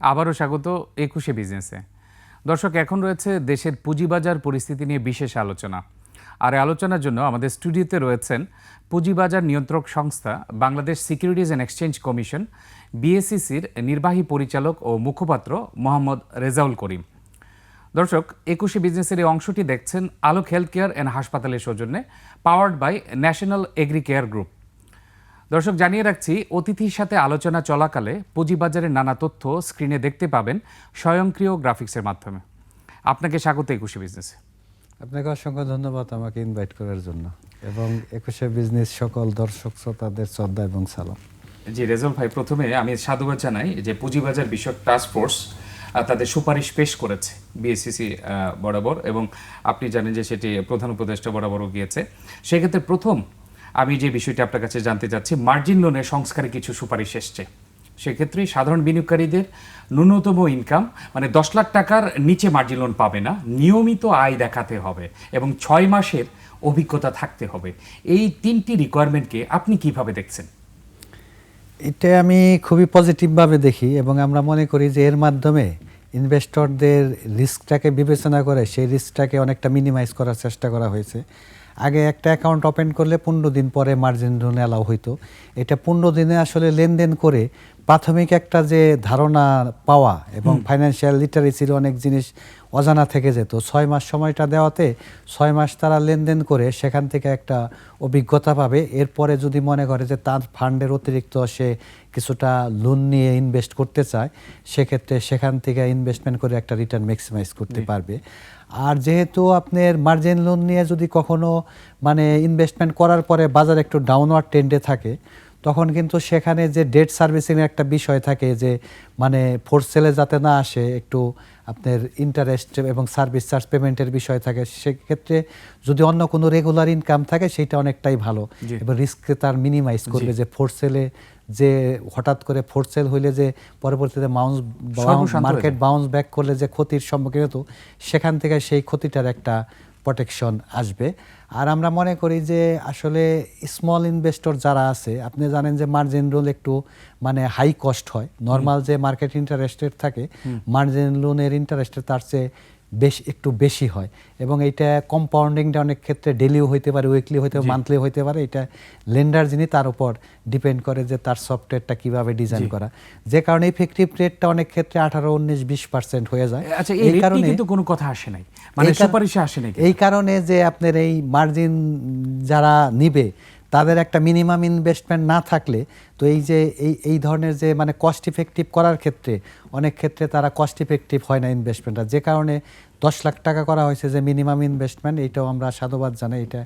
আবারও স্বাগত একুশে বিজনেসে। দর্শক, এখন রয়েছে দেশের পুঁজিবাজার পরিস্থিতি নিয়ে বিশেষ আলোচনা। আর আলোচনার জন্য আমাদের স্টুডিওতে রয়েছেন পুঁজিবাজার নিয়ন্ত্রক সংস্থা, Bangladesh securities and exchange commission বিএসসিসির নির্বাহী পরিচালক ও মুখপাত্র মোহাম্মদ রেজাউল করিম। দর্শক, একুশে বিজনেসের এই অংশটি দেখছেন আলোক হেলথ কেয়ার অ্যান্ড হাসপাতালের সৌজন্যে, powered by national agri care group. দর্শক জানিয়ে রাখছি অতিথির সাথে আলোচনা চলাকালে পুঁজিবাজারের নানা তথ্য স্ক্রিনে দেখতে পাবেন স্বয়ংক্রিয় গ্রাফিক্সের মাধ্যমে। আপনাকে স্বাগত একুশে বিজনেসে। আপনাকে অসংখ্য ধন্যবাদ আমাকে ইনভাইট করার জন্য। এবং একুশে বিজনেস সকল দর্শক শ্রোতাদের শ্রদ্ধা এবং সালাম। জি রেজল ভাই প্রথমে আমি সাধুবাদ জানাই যে পুঁজিবাজার বিষয়ক টাস্ক ফোর্স তাদের সুপারিশ পেশ করেছে বিএসসিসি বরাবর এবং আপনি জানেন যে সেটি প্রধান উপদেষ্টা বরাবরও গিয়েছে। সেক্ষেত্রে প্রথম আমি যে বিষয়টি আপনার কাছে জানতে চাচ্ছি মার্জিন লোনের সংস্কারে কিছু সুপারিশ এসছে। সেক্ষেত্রে সাধারণ বিনিয়োগকারীদের ন্যূনতম ইনকাম মানে দশ লাখ টাকার নিচে মার্জিন লোন পাবে না, নিয়মিত আয় দেখাতে হবে এবং ছয় মাসের অভিজ্ঞতা থাকতে হবে। এই তিনটি রিকোয়ারমেন্টকে আপনি কীভাবে দেখছেন? এটা আমি খুবই পজিটিভভাবে দেখি এবং আমরা মনে করি যে এর মাধ্যমে ইনভেস্টরদের রিস্কটাকে বিবেচনা করে সেই রিস্কটাকে অনেকটা মিনিমাইজ করার চেষ্টা করা হয়েছে। আগে একটা অ্যাকাউন্ট ওপেন করলে পনেরো দিন পরে মার্জিন লোন অ্যালাউ হইতো। এটা পনেরো দিনে আসলে লেনদেন করে প্রাথমিক একটা যে ধারণা পাওয়া এবং ফাইন্যান্সিয়াল লিটারেসির অনেক জিনিস অজানা থেকে যেত ছয় মাস সময়টা দেওয়াতে ছয় মাস তারা লেনদেন করে সেখান থেকে একটা অভিজ্ঞতা পাবে। এরপরে যদি মনে করে যে তার ফান্ডের অতিরিক্ত সে কিছুটা লোন নিয়ে ইনভেস্ট করতে চায় সেক্ষেত্রে সেখান থেকে ইনভেস্টমেন্ট করে একটা রিটার্ন ম্যাক্সিমাইজ করতে পারবে। আর যেহেতু আপনার মার্জিন লোন নিয়ে যদি কখনো মানে ইনভেস্টমেন্ট করার পরে বাজার একটু ডাউনওয়ার্ড ট্রেন্ডে থাকে তখন কিন্তু সেখানে যে ডেট সার্ভিসিংয়ের একটা বিষয় থাকে যে মানে ফোর্স সেলে যাতে না আসে একটু আপনার ইন্টারেস্ট এবং সার্ভিস চার্জ পেমেন্টের বিষয় থাকে সেক্ষেত্রে যদি অন্য কোনো রেগুলার ইনকাম থাকে সেটা অনেকটাই ভালো। এবং রিস্ককে তার মিনিমাইজ করবে যে ফোর্স সেলে যে হঠাৎ করে ফোর্স সেল হইলে যে পরবর্তীতে মাউন্স মার্কেট বাউন্স ব্যাক করলে যে ক্ষতির সম্মুখীন হতো সেখান থেকে সেই ক্ষতিটার একটা প্রোটেকশন আসবে। আর আমরা মনে করি যে আসলে স্মল ইনভেস্টর যারা আছে আপনি জানেন যে মার্জিন লোন একটু মানে হাই কস্ট হয়। নর্মাল যে মার্কেট ইন্টারেস্টের থাকে মার্জিন লোনের ইন্টারেস্টের তার চেয়ে বেশ একটু বেশি হয়। এবং এইটা কম্পাউন্ডিংটা অনেক ক্ষেত্রে ডেলিও হইতে পারে উইকলি হইতে পারে মান্থলি হইতে পারে। এটা লেন্ডার যিনি তার উপর ডিপেন্ড করে যে তার সফটওয়্যারটা কীভাবে ডিজাইন করা। যে কারণে ইফেক্টিভ রেটটা অনেক ক্ষেত্রে আঠারো উনিশ বিশ পার্সেন্ট হয়ে যায়। আচ্ছা এই কারণে কিন্তু কোনো কথা আসে নাই। মানে সুপারিশে আসে নাই এই কারণে যে আপনার এই মার্জিন যারা নিবে তাদের একটা মিনিমাম ইনভেস্টমেন্ট না থাকলে, তো এই যে, এই এই ধরনের যে মানে কস্ট ইফেক্টিভ করার ক্ষেত্রে, অনেক ক্ষেত্রে তারা কস্ট ইফেক্টিভ হয় না ইনভেস্টমেন্টটা যে কারণে দশ লাখ টাকা করা হয়েছে যে মিনিমাম ইনভেস্টমেন্ট এইটাও আমরা সাধুবাদ জানাই। এটা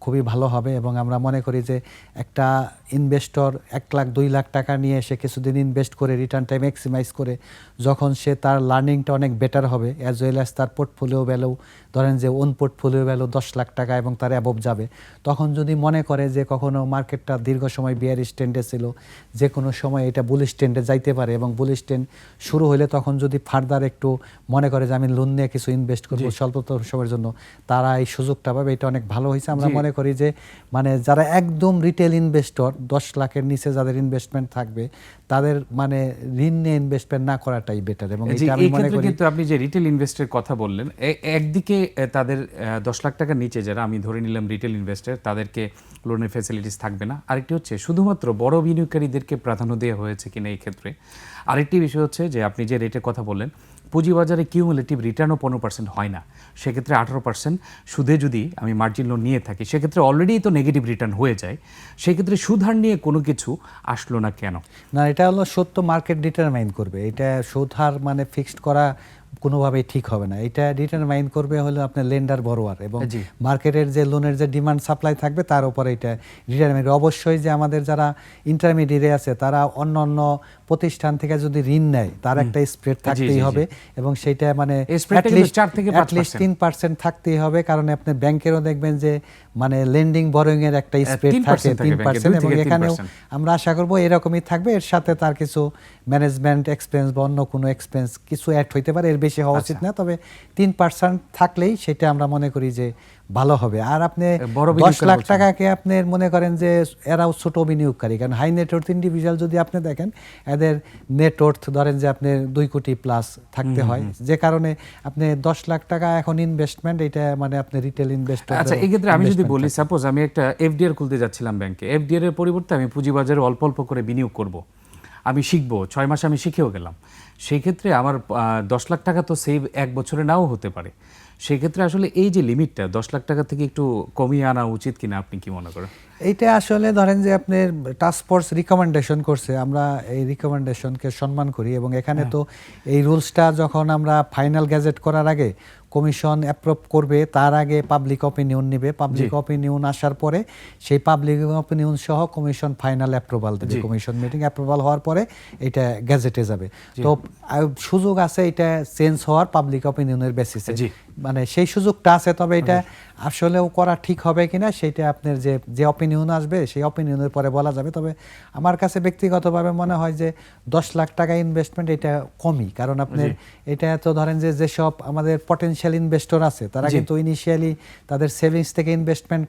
খুবই ভালো হবে এবং আমরা মনে করি যে একটা ইনভেস্টর এক লাখ দুই লাখ টাকা নিয়ে সে কিছুদিন ইনভেস্ট করে রিটার্নটা ম্যাক্সিমাইজ করে যখন সে তার লার্নিংটা অনেক বেটার হবে অ্যাজ ওয়েল অ্যাজ তার পোর্টফোলিও ভ্যালু ধরেন যে ওন পোর্টফোলিও ভ্যালু দশ লাখ টাকা এবং তার অ্যাবভ যাবে তখন যদি মনে করে যে কখনো মার্কেটটা দীর্ঘ সময় বিয়ার স্ট্যান্ডে ছিল যে কোনো সময় এটা বুলিশ স্ট্যান্ডে যাইতে পারে এবং বুলিশ স্ট্যান্ড শুরু হলে তখন যদি ফার্দার একটু মনে করে যে আমি লোন নিয়ে কিছু ইনভেস্ট করব স্বল্পতর সময়ের জন্য তারা এই সুযোগটা পাবে এটা অনেক ভালো হয়েছে আমরা। মনে করি যে মানে যারা একদম রিটেল ইনভেস্টর দশ লাখের নিচে যাদের ইনভেস্টমেন্ট থাকবে তাদের মানে ঋণ নিয়ে ইনভেস্টমেন্ট না করাটাই বেটার এবং আমি মনে করি কিন্তু আপনি যে রিটেল ইনভেস্টের কথা বললেন একদিকে তাদের দশ লাখ টাকার নিচে যারা আমি ধরে নিলাম রিটেল ইনভেস্টার তাদেরকে লোনের ফ্যাসিলিটিস থাকবে না। আরেকটি হচ্ছে শুধুমাত্র বড় বিনিয়োগকারীদেরকে প্রাধান্য দেওয়া হয়েছে কিনা এই ক্ষেত্রে। আরেকটি বিষয় হচ্ছে যে আপনি যে রেটের কথা বললেন পুঁজিবাজারে কিউমুলেটিভ রিটার্নও পনেরো পার্সেন্ট হয় না। সেক্ষেত্রে আঠারো পার্সেন্ট সুদে যদি আমি মার্জিন লোন নিয়ে থাকি, সেক্ষেত্রে অলরেডি তো নেগেটিভ রিটার্ন হয়ে যায়। সেক্ষেত্রে সুধার নিয়ে কোনো কিছু আসলো না কেন? না, এটা হলো সত্য মার্কেট ডিটারমাইন করবে। এটা সুধার মানে ফিক্সড করা কোনোভাবেই ঠিক হবে না। এটা ডিটারমাইন করবে হলো আপনার লেন্ডার বড়োয়ার এবং মার্কেটের যে লোনের যে ডিমান্ড সাপ্লাই থাকবে তার উপরে এটা ডিটারমাইন অবশ্যই যে আমাদের যারা ইন্টারমিডিয়েটে আছে তারা অন্য অন্য প্রতিষ্ঠান থেকে যদি ঋণ নেয় তার একটা স্প্রেড থাকতেই হবে এবং সেটা মানে। তিন পার্সেন্ট থাকতেই হবে কারণ আপনি ব্যাংকেরও দেখবেন যে মানে লেন্ডিং বরোয়িং এর একটা স্প্রেড থাকে তিন পার্সেন্ট এবং এখানেও আমরা আশা করব এরকমই থাকবে এর সাথে তার কিছু ম্যানেজমেন্ট এক্সপেন্স বা অন্য কোনো এক্সপেন্স কিছু অ্যাড হইতে পারে এর বেশি হওয়া উচিত না তবে তিন পার্সেন্ট থাকলেই সেটা আমরা মনে করি যে ভালো হবে। আর আপনি দশ লাখ টাকাকে আপনি মনে করেন যে এরাও ছোট বিনিয়োগকারী কারণ হাই নেটওয়ার্থ ইন্ডিভিজুয়াল যদি আপনি দেখেন এদের নেটওয়ার্থ ধরেন যে আপনি দুই কোটি প্লাস থাকতে হয়। যে কারণে আপনি দশ লাখ টাকা এখন ইনভেস্টমেন্ট এটা মানে আপনি রিটেল ইনভেস্টর আচ্ছা এক্ষেত্রে আমি যদি বলি সাপোজ আমি একটা এফডিআর খুলতে যাচ্ছিলাম ব্যাংকে এফডিআর এর পরিবর্তে আমি পুঁজিবাজারে অল্প অল্প করে বিনিয়োগ করব। আমি শিখব, ছয় মাসে আমি শিখেও গেলাম। সেই ক্ষেত্রে আমার দশ লাখ টাকা তো সেভ এক বছরে নাও হতে পারে। সেক্ষেত্রে আসলে এই যে লিমিটটা দশ লাখ টাকা থেকে একটু কমিয়ে আনা উচিত কিনা আপনি কি মনে করেন? এইটা আসলে ধরেন যে আপনার টাস্ক ফোর্স রিকমেন্ডেশন করছে আমরা এই রিকমেন্ডেশনকে সম্মান করি এবং এখানে তো এই রুলসটা যখন আমরা ফাইনাল গ্যাজেট করার আগে কমিশন অ্যাপ্রুভ করবে তার আগে পাবলিক অপিনিয়ন নেবে। পাবলিক অপিনিয়ন আসার পরে সেই পাবলিক অপিনিয়ন সহ কমিশন ফাইনাল অ্যাপ্রুভাল দেবে। কমিশন মিটিং অ্যাপ্রুভাল হওয়ার পরে এটা গ্যাজেটে যাবে। তো সুযোগ আছে এটা চেঞ্জ হওয়ার পাবলিক অপিনিয়নের বেসিসে মানে সেই সুযোগটা আছে তবে এটা আসলেও করা ঠিক হবে কিনা সেটা আপনার যে যে অপিনিয়ন আসবে সেই অপিনিয়নের পরে বলা যাবে। তবে আমার কাছে ব্যক্তিগতভাবে মনে হয় যে দশ লাখ টাকা ইনভেস্টমেন্ট এটা কমই। কারণ আপনি এটা তো ধরেন যে যেসব আমাদের পটেনশিয়াল ইনভেস্টর আছে তারা কিন্তু ইনিশিয়ালি তাদের সেভিংস থেকে ইনভেস্টমেন্ট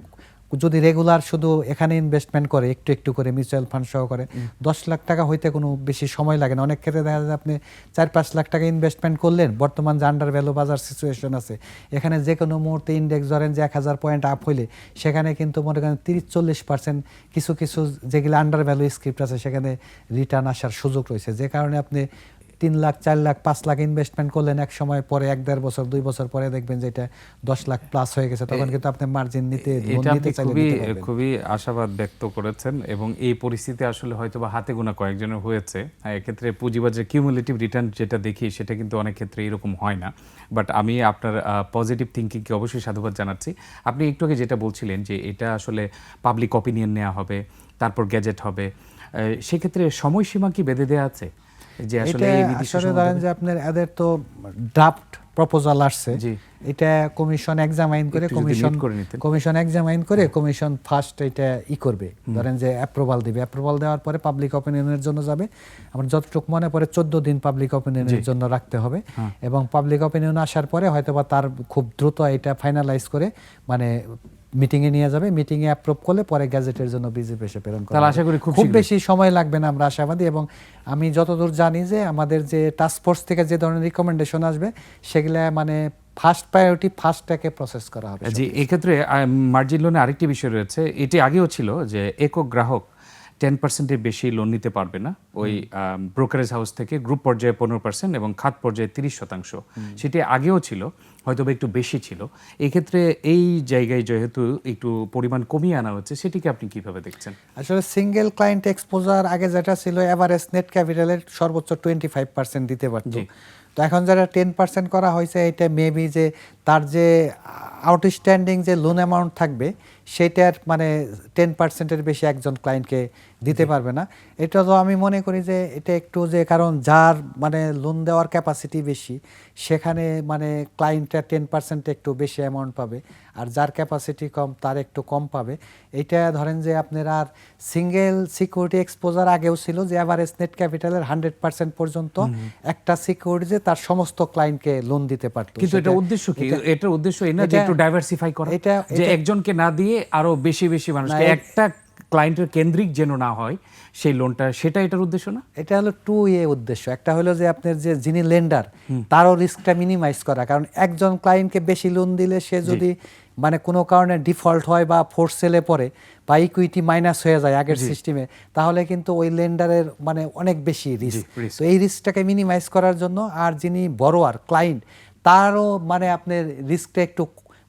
যদি রেগুলার শুধু এখানে ইনভেস্টমেন্ট করে একটু একটু করে মিউচুয়াল ফান্ড সহ করে দশ লাখ টাকা হইতে কোনো বেশি সময় লাগে না। অনেক ক্ষেত্রে দেখা যায় আপনি চার পাঁচ লাখ টাকা ইনভেস্টমেন্ট করলেন বর্তমান যে আন্ডার ভ্যালু বাজার সিচুয়েশন আছে এখানে যে কোনো মুহূর্তে ইন্ডেক্স ধরেন যে এক হাজার পয়েন্ট আপ হইলে সেখানে কিন্তু মনে করেন তিরিশ চল্লিশ পার্সেন্ট কিছু কিছু যেগুলো আন্ডার ভ্যালু স্ক্রিপ্ট আছে সেখানে রিটার্ন আসার সুযোগ রয়েছে। যে কারণে আপনি তিন লাখ চার লাখ পাঁচ লাখ ইনভেস্টমেন্ট করলেন এক সময় পরে এক দেড় বছর দুই বছর পরে দেখবেন যে এটা দশ লাখ প্লাস হয়ে গেছে। তখন কিন্তু আপনি মার্জিন নিতে খুবই খুবই আশাবাদ ব্যক্ত করেছেন এবং এই পরিস্থিতি আসলে হয়তো বা হাতে গোনা কয়েকজনের হয়েছে। হ্যাঁ, এক্ষেত্রে পুঁজিবাজার কিউমুলেটিভ রিটার্ন যেটা দেখি সেটা কিন্তু অনেক ক্ষেত্রে এরকম হয় না। বাট আমি আপনার পজিটিভ থিঙ্কিংকে অবশ্যই সাধুবাদ জানাচ্ছি। আপনি একটু আগে যেটা বলছিলেন যে এটা আসলে পাবলিক অপিনিয়ন নেওয়া হবে তারপর গ্যাজেট হবে সেক্ষেত্রে সময়সীমা কি বেঁধে দেওয়া আছে? যে আসলে এই সময়ের ধরেন যে আপনার এদের তো ড্রাফট প্রপোজাল আসছে। এটা কমিশন এক্সামাইন করে কমিশন। কমিশন এক্সামাইন করে কমিশন ফার্স্ট এটা ই করবে। ধরেন যে অ্যাপ্রুভাল দিবে। অ্যাপ্রুভাল দেওয়ার পরে পাবলিক অপিনিয়নের জন্য যাবে। আমার যতটুকু মনে পড়ে চোদ্দ দিন পাবলিক অপিনিয়নের জন্য রাখতে হবে। হ্যাঁ। এবং পাবলিক অপিনিয়ন আসার পরে হয়তোবা তার খুব দ্রুত এটা ফাইনালাইজ করে মানে মিটিংয়ে নিয়ে যাবে মিটিংয়ে অ্যাপ্রুভ করলে পরে গ্যাজেটের জন্য বিজেপি এসে প্রেরণ করা আশা করি খুব বেশি সময় লাগবে না আমরা আশাবাদী এবং আমি যতদূর জানি যে আমাদের যে টাস্ক ফোর্স থেকে যে ধরনের রিকমেন্ডেশন আসবে সেগুলা মানে ফার্স্ট প্রায়োরিটি ফার্স্টটাকে প্রসেস করা হবে জি এক্ষেত্রে মার্জিন লোনে আরেকটি বিষয় রয়েছে এটি আগেও ছিল যে একক গ্রাহক টেন পার্সেন্টের বেশি লোন নিতে পারবে না। ওই ব্রোকারেজ হাউস থেকে গ্রুপ পর্যায়ে পনেরো পার্সেন্ট এবং খাত পর্যায়ে তিরিশ শতাংশ। সেটি আগেও ছিল। হয়তো একটু বেশি ছিল। এক্ষেত্রে এই জায়গায় যেহেতু একটু পরিমাণ কমিয়ে আনা হচ্ছে সেটিকে আপনি কীভাবে দেখছেন? আসলে সিঙ্গেল ক্লায়েন্ট এক্সপোজার আগে যেটা ছিল এভারেস্ট নেট ক্যাপিটালের সর্বোচ্চ টোয়েন্টি ফাইভ পার্সেন্ট দিতে পারত। তো এখন যারা টেন পার্সেন্ট করা হয়েছে এটা মেবি যে তার যে আউটস্ট্যান্ডিং যে লোন অ্যামাউন্ট থাকবে সেটার মানে টেন পার্সেন্টের বেশি একজন ক্লায়েন্টকে দিতে পারবে না। এটা তো আমি মনে করি যে এটা একটু যে কারণ যার মানে লোন দেওয়ার ক্যাপাসিটি বেশি সেখানে মানে ক্লায়েন্টটা টেন পার্সেন্ট একটু বেশি অ্যামাউন্ট পাবে আর যার ক্যাপাসিটি কম তার একটু কম পাবে। এটা ধরেন যে আপনার আর সিঙ্গেল সিকিউরিটি এক্সপোজার আগেও ছিল যে অ্যাভারেজ নেট ক্যাপিটালের হান্ড্রেড পার্সেন্ট পর্যন্ত একটা সিকিউরিটি যে তার সমস্ত ক্লায়েন্টকে লোন দিতে পারতো। কিন্তু এটা উদ্দেশ্য কি? এটার উদ্দেশ্য এই না যে একটু ডাইভার্সিফাই করা। এটা- যে একজনকে না দিয়ে আরও বেশি বেশি মানুষকে একটা ক্লায়েন্টের কেন্দ্রিক যেন না হয় সেই লোনটা সেটা এটার উদ্দেশ্য না? এটা হলো টু এ উদ্দেশ্য। একটা হলো যে আপনার যে যিনি লেন্ডার তারও রিস্কটা মিনিমাইজ করা। কারণ একজন ক্লায়েন্টকে বেশি লোন দিলে সে যদি মানে কোনো কারণে ডিফল্ট হয় বা ফোর্স সেলে পড়ে বা ইকুইটি মাইনাস হয়ে যায় আগের সিস্টেমে তাহলে কিন্তু ওই লেন্ডারের মানে অনেক বেশি রিস্ক তো এই রিস্কটাকে মিনিমাইজ করার জন্য আর যিনি বড়োয়ার ক্লায়েন্ট তারও মানে আপনার রিস্কটা একটু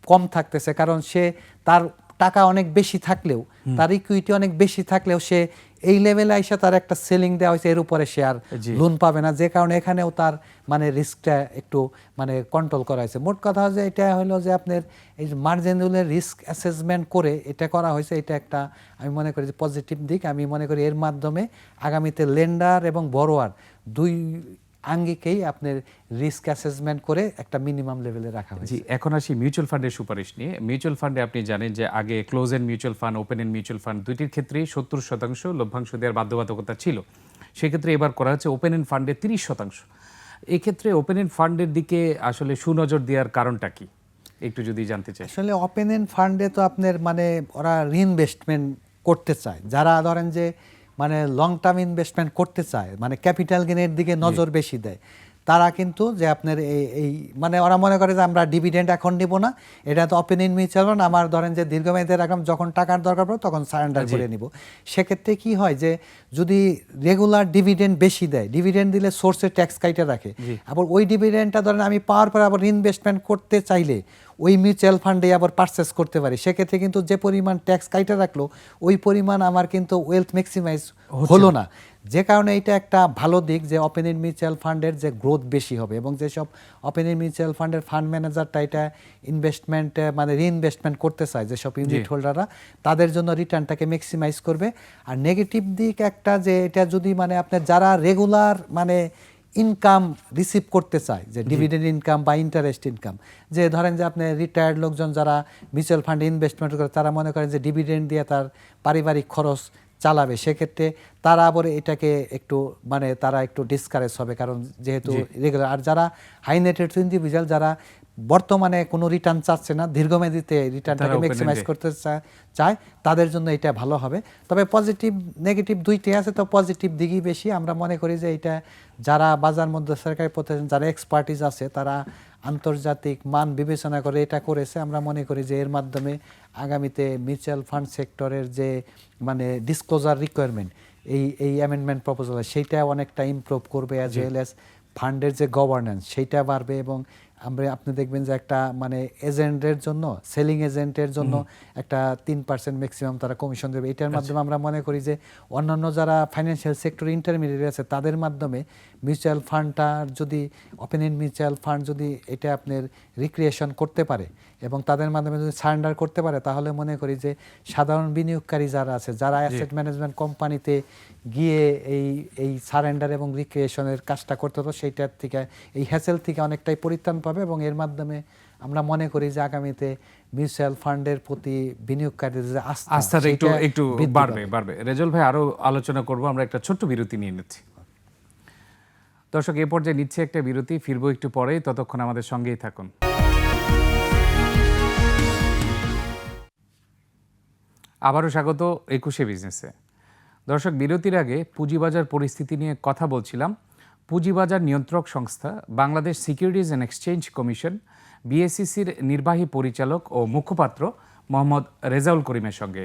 কম থাকতেছে কারণ সে তার টাকা অনেক বেশি থাকলেও তার ইকুইটি অনেক বেশি থাকলেও সে এই লেভেলে আইসা তার একটা সেলিং দেওয়া হয়েছে এর উপরে সে আর লোন পাবে না। যে কারণে এখানেও তার মানে রিস্কটা একটু মানে কন্ট্রোল করা হয়েছে। মোট কথা যে এটা হলো যে আপনার এই যে মার্জিনুলের রিস্ক অ্যাসেসমেন্ট করে এটা করা হয়েছে এটা একটা আমি মনে করি যে পজিটিভ দিক। আমি মনে করি এর মাধ্যমে আগামীতে লেন্ডার এবং বড়োয়ার দুই আঙ্গিকেই আপনার রিস্ক অ্যাসেসমেন্ট করে একটা মিনিমাম লেভেলে রাখা হয়েছে। জি এখন আসি মিউচুয়াল ফান্ডের সুপারিশ নিয়ে। মিউচুয়াল ফান্ডে আপনি জানেন যে আগে close end mutual fund open end mutual fund দুইটির ক্ষেত্রেই সত্তর শতাংশ লভ্যাংশ দেওয়ার বাধ্যবাধকতা ছিল। সেক্ষেত্রে এবার করা হচ্ছে ওপেন এন্ড ফান্ডে তিরিশ শতাংশ। এক্ষেত্রে ওপেন এন্ড ফান্ডের দিকে আসলে সুনজর দেওয়ার কারণটা কি? একটু যদি জানতে চাই। আসলে ওপেন এন্ড ফান্ডে তো আপনার মানে ওরা রিইনভেস্টমেন্ট করতে চায়। যারা ধরেন যে মানে লং টার্ম ইনভেস্টমেন্ট করতে চায় মানে ক্যাপিটাল গেনের দিকে নজর বেশি দেয়। তারা কিন্তু যে আপনার এই এই মানে ওরা মনে করে যে আমরা ডিভিডেন্ড এখন নিব না। এটা তো ওপেন ইন মিউচুয়াল ফান্ড আমার ধরেন যে দীর্ঘমেয়াদে রাখলাম যখন টাকার দরকার পড়ে তখন সারেন্ডার করে নিব। সেক্ষেত্রে কি হয় যে যদি রেগুলার ডিভিডেন্ড বেশি দেয় ডিভিডেন্ড দিলে সোর্সে ট্যাক্স কাইটে রাখে। আবার ওই ডিভিডেন্ডটা ধরেন আমি পাওয়ার পরে আবার ইনভেস্টমেন্ট করতে চাইলে ওই মিউচুয়াল ফান্ডে আবার পারচেস করতে পারি। সেক্ষেত্রে কিন্তু যে পরিমাণ ট্যাক্স কাইটে রাখল ওই পরিমাণ আমার কিন্তু ওয়েলথ ম্যাক্সিমাইজ হলো না। যে কারণে এটা একটা ভালো দিক যে ওপেন ইন মিউচুয়াল ফান্ডের যে গ্রোথ বেশি হবে এবং যেসব ওপেন ইন মিউচুয়াল ফান্ডের ফান্ড ম্যানেজারটা এটা ইনভেস্টমেন্ট মানে রিইনভেস্টমেন্ট করতে চায় যেসব ইউনিট হোল্ডাররা তাদের জন্য রিটার্নটাকে ম্যাক্সিমাইজ করবে। আর নেগেটিভ দিক একটা যে এটা যদি মানে আপনার যারা রেগুলার মানে ইনকাম রিসিভ করতে চায় যে ডিভিডেন্ড ইনকাম বা ইন্টারেস্ট ইনকাম যে ধরেন যে আপনি রিটায়ার্ড লোকজন যারা মিউচুয়াল ফান্ডে ইনভেস্টমেন্ট করে তারা মনে করেন যে ডিভিডেন্ড দিয়ে তার পারিবারিক খরচ চালাবে সেক্ষেত্রে তারা আবার এটাকে একটু মানে তারা একটু ডিসকারেজ হবে কারণ যেহেতু রেগুলার আর যারা হাই নেটেড ইন্ডিভিজুয়াল যারা বর্তমানে কোনো রিটার্ন চাচ্ছে না দীর্ঘমেয়াদীতে রিটার্নটাকে ম্যাক্সিমাইজ করতে চায় তাদের জন্য এটা ভালো হবে। তবে পজিটিভ নেগেটিভ দুইটাই আছে তো পজিটিভ দিকই বেশি। আমরা মনে করি যে এটা যারা বাজার মধ্যে সরকারি প্রতিষ্ঠান যারা এক্সপার্টিস আছে তারা আন্তর্জাতিক মান বিবেচনা করে এটা করেছে। আমরা মনে করি যে এর মাধ্যমে আগামীতে মিউচুয়াল ফান্ড সেক্টরের যে মানে ডিসক্লোজার রিকোয়ারমেন্ট এই এই অ্যামেন্ডমেন্ট প্রপোজাল সেইটা অনেকটা ইমপ্রুভ করবে অ্যাজ ওয়েল অ্যাজ ফান্ডের যে গভর্নেন্স সেইটা বাড়বে এবং আমরা আপনি দেখবেন যে একটা মানে এজেন্টের জন্য সেলিং এজেন্টের জন্য একটা তিন পার্সেন্ট ম্যাক্সিমাম তারা কমিশন দেবে। এটার মাধ্যমে আমরা মনে করি যে অন্যান্য যারা ফাইন্যান্সিয়াল সেক্টর ইন্টারমিডিয়েট আছে তাদের মাধ্যমে মিউচুয়াল ফান্ডটা যদি ওপেন ইন মিউচুয়াল ফান্ড যদি এটা আপনার রিক্রিয়েশন করতে পারে এবং তাদের মাধ্যমে যদি সারেন্ডার করতে পারে তাহলে মনে করি যে সাধারণ বিনিয়োগকারী যারা আছে যারা অ্যাসেট ম্যানেজমেন্ট কোম্পানিতে গিয়ে এই এই সারেন্ডার এবং রিক্রিয়েশনের কাজটা করতে হতো সেইটার থেকে এই হ্যাসেল থেকে অনেকটাই পরিত্রাণ পাবে এবং এর মাধ্যমে আমরা মনে করি যে আগামীতে মিউচুয়াল ফান্ডের প্রতি বিনিয়োগকারীদের যে আস্থা একটু একটু বাড়বে। বাড়বে। রেজল ভাই আরও আলোচনা করব আমরা একটা ছোট্ট বিরতি নিয়ে নিচ্ছি। দর্শক, এ পর্যায়ে নিচ্ছে একটা বিরতি, ফিরবো একটু পরেই, ততক্ষণ আমাদের সঙ্গেই থাকুন। আবারও স্বাগত একুশে বিজনেসে। দর্শক, বিরতির আগে পুঁজিবাজার পরিস্থিতি নিয়ে কথা বলছিলাম। পুঁজিবাজার নিয়ন্ত্রক সংস্থা, Bangladesh securities and exchange commission বিএসসিসির নির্বাহী পরিচালক ও মুখপাত্র মোহাম্মদ রেজাউল করিমের সঙ্গে।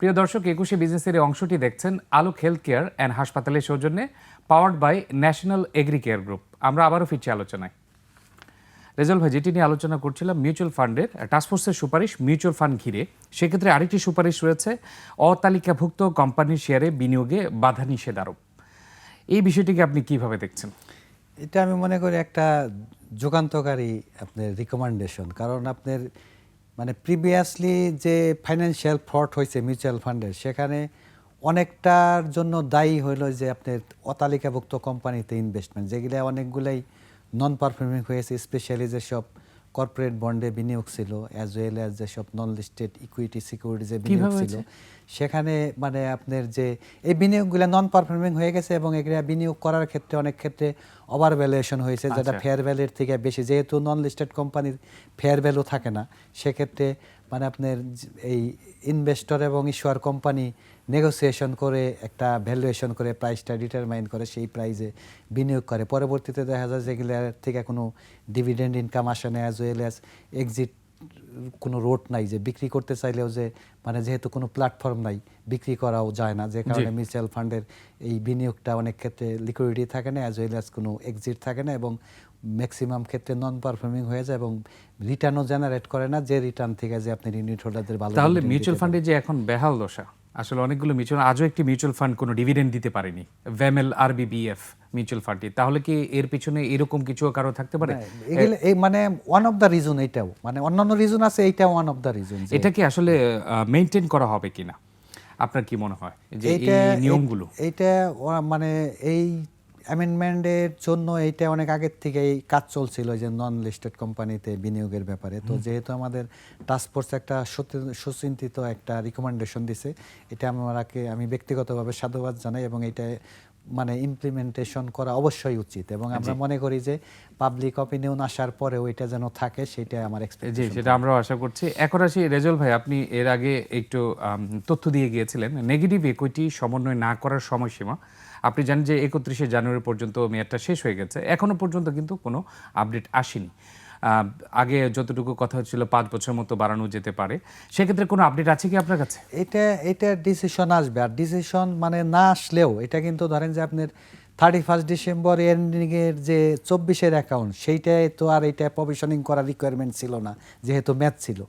প্রিয় দর্শক, একুশে বিজনেসের এই অংশটি দেখছেন আলোক হেলথ কেয়ার অ্যান্ড হাসপাতালের সৌজন্যে powered by national agri care group আমরা আবারও ফিরছি আলোচনায়। রেজাল ভাই, যেটি নিয়ে আলোচনা করছিলাম মিউচুয়াল ফান্ডের টাস্কফোর্সের সুপারিশ মিউচুয়াল ফান্ড ঘিরে। সেক্ষেত্রে আরেকটি সুপারিশ রয়েছে, অতালিকাভুক্ত কোম্পানির শেয়ারে বিনিয়োগে বাধা নিষেধ আরোপ এই বিষয়টিকে আপনি কীভাবে দেখছেন? এটা আমি মনে করি একটা যুগান্তকারী আপনার রিকমেন্ডেশন কারণ আপনার মানে প্রিভিয়াসলি যে ফাইন্যান্সিয়াল ফ্রড হয়েছে মিউচুয়াল ফান্ডের সেখানে অনেকটার জন্য দায়ী হইল যে আপনার অতালিকাভুক্ত কোম্পানিতে ইনভেস্টমেন্ট যেগুলো অনেকগুলাই নন পারফর্মিং হয়েছে স্পেশালি যেসব কর্পোরেট বন্ডে বিনিয়োগ ছিল অ্যাজ ওয়েল অ্যাজ যেসব নন লিস্টেড ইকুইটি সিকিউরিটিজে বিনিয়োগ ছিল। সেখানে মানে আপনার যে এই বিনিয়োগগুলো নন পারফর্মিং হয়ে গেছে এবং এগুলা বিনিয়োগ করার ক্ষেত্রে অনেক ক্ষেত্রে ওভার ভ্যালুয়েশন হয়েছে যেটা আচ্ছা। ফেয়ার ভ্যালুর থেকে বেশি। যেহেতু নন লিস্টেড কোম্পানির ফেয়ার ভ্যালু থাকে না সেক্ষেত্রে মানে আপনার এই ইনভেস্টর এবং ইস্যুয়ার কোম্পানি নেগোসিয়েশন করে একটা ভ্যালুয়েশন করে প্রাইসটা ডিটারমাইন করে সেই প্রাইজে বিনিয়োগ করে। পরবর্তীতে দেখা যায় যেগুলোর থেকে কোনো ডিভিডেন্ড ইনকাম আসে না অ্যাজ ওয়েল অ্যাজ এক্সিট কোনো রোড নাই যে বিক্রি করতে চাইলেও যে মানে যেহেতু কোনো প্ল্যাটফর্ম নাই বিক্রি করাও যায় না। যে কারণে মিউচুয়াল ফান্ডের এই বিনিয়োগটা অনেক ক্ষেত্রে লিকুইডিটি থাকে না অ্যাজ ওয়েল অ্যাজ কোনো এক্সিট থাকে না এবং ম্যাক্সিমাম ক্ষেত্রে নন পারফর্মিং হয়ে যায় এবং রিটার্নও জেনারেট করে না যে রিটার্ন থেকে যে আপনি ইউনিট হোল্ডারদের ভালো তাহলে মিউচুয়াল ফান্ডে যে এখন বেহাল দশা আসলে অনেকগুলো মিউচুয়াল আজও একটি মিউচুয়াল ফান্ড কোনো ডিভিডেন্ড দিতে পারেনি। ভ্যামেল আরবিবিএফ মিউচুয়াল ফান্ডটি তাহলে কি এর পিছনে এরকম কিছু কারও থাকতে পারে। এই মানে ওয়ান অফ দ্য রিজন এটাও মানে অন্যান্য রিজন আছে এইটা ওয়ান অফ দ্য রিজন এটা কি আসলে মেনটেন করা হবে কিনা? আপনার কি মনে হয়? যে এই নিয়মগুলো? এটা মানে এই অ্যামেন্ডমেন্টের জন্য এইটা অনেক আগের থেকেই কাজ চলছিল যে নন লিস্টেড কোম্পানিতে বিনিয়োগের ব্যাপারে। তো যেহেতু আমাদের টাস্কফোর্স একটা সুচিন্তিত একটা রিকমেন্ডেশন দিছে এটা আমাকে আমি ব্যক্তিগতভাবে সাধুবাদ জানাই এবং এটা মানে ইমপ্লিমেন্টেশন করা অবশ্যই উচিত এবং আমরা মনে করি যে পাবলিক অপিনিয়ন আসার পরেও এটা যেন থাকে সেটা আমার জি সেটা আমরাও আশা করছি। এখন আসি রেজল ভাই আপনি এর আগে একটু তথ্য দিয়ে গিয়েছিলেন নেগেটিভ ইকুইটি সমন্বয় না করার সময়সীমা। আপনি জানেন যে একত্রিশে জানুয়ারি পর্যন্ত মেয়াদটা শেষ হয়ে গেছে। এখনও পর্যন্ত কিন্তু কোনো আপডেট আসেনি। আগে যতটুকু কথা হচ্ছিল পাঁচ বছর মতো বাড়ানো যেতে পারে, সেক্ষেত্রে কোনো আপডেট আছে কি আপনার কাছে? এটা এটা ডিসিশন আসবে। আর ডিসিশন মানে না আসলেও, এটা কিন্তু ধরেন যে আপনার থার্টি ফার্স্ট ডিসেম্বর এন্ডিংয়ের যে চব্বিশের অ্যাকাউন্ট সেইটাই তো আর এটা প্রভিশনিং করার রিকোয়ারমেন্ট ছিল না যেহেতু ম্যাথ ছিল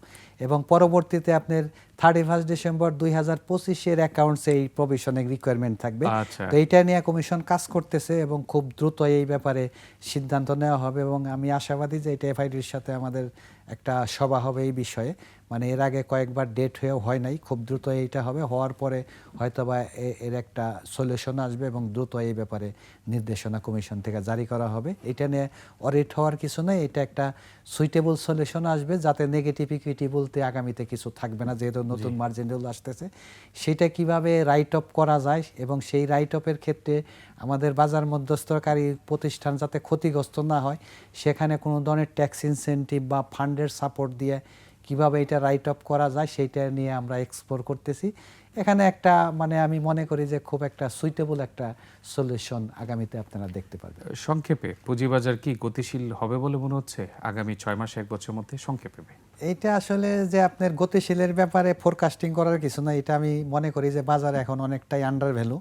এবং পরবর্তীতে আপনার থার্টি ফার্স্ট ডিসেম্বর দুই হাজার পঁচিশের অ্যাকাউন্টসে এই প্রভিশনিং রিকোয়ারমেন্ট থাকবে আচ্ছা। তো এইটা নিয়ে কমিশন কাজ করতেছে এবং খুব দ্রুত এই ব্যাপারে সিদ্ধান্ত নেওয়া হবে এবং আমি আশাবাদী যে এটা এফআইডির সাথে আমাদের একটা সভা হবে এই বিষয়ে। মানে এর আগে কয়েকবার ডেট হয়েও হয় নাই খুব দ্রুত এইটা হবে। হওয়ার পরে হয়তোবা এ- এর একটা সলিউশন আসবে এবং দ্রুত এই ব্যাপারে নির্দেশনা কমিশন থেকে জারি করা হবে। এটা নিয়ে অডিট হওয়ার কিছু নেই এটা একটা সুইটেবল সলিউশন আসবে যাতে নেগেটিভ ইকুইটি বলতে আগামীতে কিছু থাকবে না যেহেতু নতুন মার্জিন রুল আসতেছে। সেটা কীভাবে রাইট অফ করা যায় এবং সেই রাইট অফের ক্ষেত্রে আমাদের বাজার মধ্যস্থকারী প্রতিষ্ঠান যাতে ক্ষতিগ্রস্ত না হয় সেখানে কোনো ধরনের ট্যাক্স ইনসেন্টিভ বা ফান্ডের সাপোর্ট দিয়ে কীভাবে এটা রাইট অফ করা যায় সেইটা নিয়ে আমরা এক্সপ্লোর করতেছি। এখানে একটা মানে আমি মনে করি যে খুব একটা সুইটেবল একটা সলিউশন আগামীতে আপনারা দেখতে পারবেন। সংক্ষেপে পুঁজিবাজার কি গতিশীল হবে বলে মনে হচ্ছে? আগামী ছয় মাস এক বছরের মধ্যে সংক্ষেপে। এইটা আসলে যে আপনার গতিশীলের ব্যাপারে ফোরকাস্টিং করার কিছু না এটা আমি মনে করি যে বাজার এখন অনেকটাই আন্ডার ভ্যালু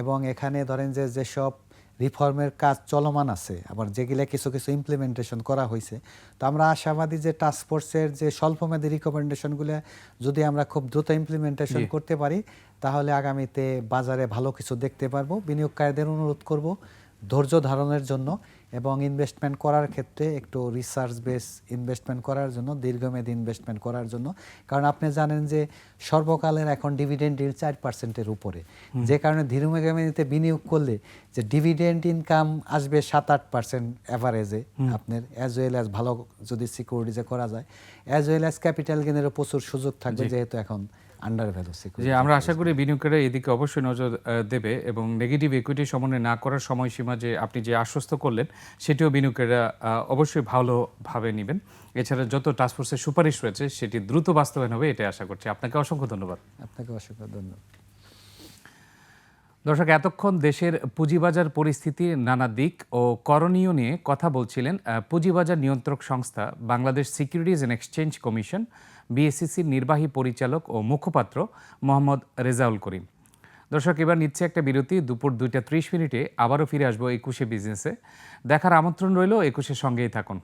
এবং এখানে ধরেন যে যেসব রিফর্মের কাজ চলমান আছে আবার যেগুলো কিছু কিছু ইমপ্লিমেন্টেশন করা হয়েছে তো আমরা আশাবাদী যে টাস্কফোর্সের যে স্বল্পমেয়াদী রিকমেন্ডেশনগুলো যদি আমরা খুব দ্রুত ইমপ্লিমেন্টেশন করতে পারি তাহলে আগামীতে বাজারে ভালো কিছু দেখতে পারব। বিনিয়োগকারীদের অনুরোধ করব ধৈর্য ধারণের জন্য। এবং ইনভেস্টমেন্ট করার ক্ষেত্রে একটু রিসার্চ বেস ইনভেস্টমেন্ট করার জন্য দীর্ঘমেয়াদী ইনভেস্টমেন্ট করার জন্য। কারণ আপনি জানেন যে সর্বকালের এখন ডিভিডেন্ড ইল চার পার্সেন্টের উপরে। যে কারণে দীর্ঘমেয়াদীতে বিনিয়োগ করলে যে ডিভিডেন্ড ইনকাম আসবে সাত আট পার্সেন্ট অ্যাভারেজে আপনার অ্যাজ ওয়েল অ্যাজ ভালো যদি সিকিউরিটিজে করা যায়। অ্যাজ ওয়েল অ্যাজ ক্যাপিটাল গেনেরও প্রচুর সুযোগ থাকবে যেহেতু এখন আন্ডার ভ্যালু যে আমরা আশা করি বিনিয়োগকারীরা এদিকে অবশ্যই নজর দেবে এবং নেগেটিভ ইকুইটি সমন্বয় না করার সময়সীমা যে আপনি যে আশ্বস্ত করলেন সেটিও বিনিয়োগকারীরা অবশ্যই ভালোভাবে নেবেন। এছাড়া যত টাস্কফোর্সের সুপারিশ রয়েছে সেটি দ্রুত বাস্তবায়ন হবে এটাই আশা করছি। আপনাকে অসংখ্য ধন্যবাদ। আপনাকে অসংখ্য ধন্যবাদ। দর্শক, এতক্ষণ দেশের পুঁজিবাজার পরিস্থিতির নানা দিক ও করণীয় নিয়ে কথা বলছিলেন পুঁজিবাজার নিয়ন্ত্রক সংস্থা Bangladesh securities and exchange commission বিএসসিসির নির্বাহী পরিচালক ও মুখপাত্র মোহাম্মদ রেজাউল করিম। দর্শক, এবার নিচ্ছে একটা বিরতি, দুপুর দুইটা ত্রিশ মিনিটে আবারও ফিরে আসব একুশে বিজনেসে। দেখার আমন্ত্রণ রইল, একুশের সঙ্গেই থাকুন।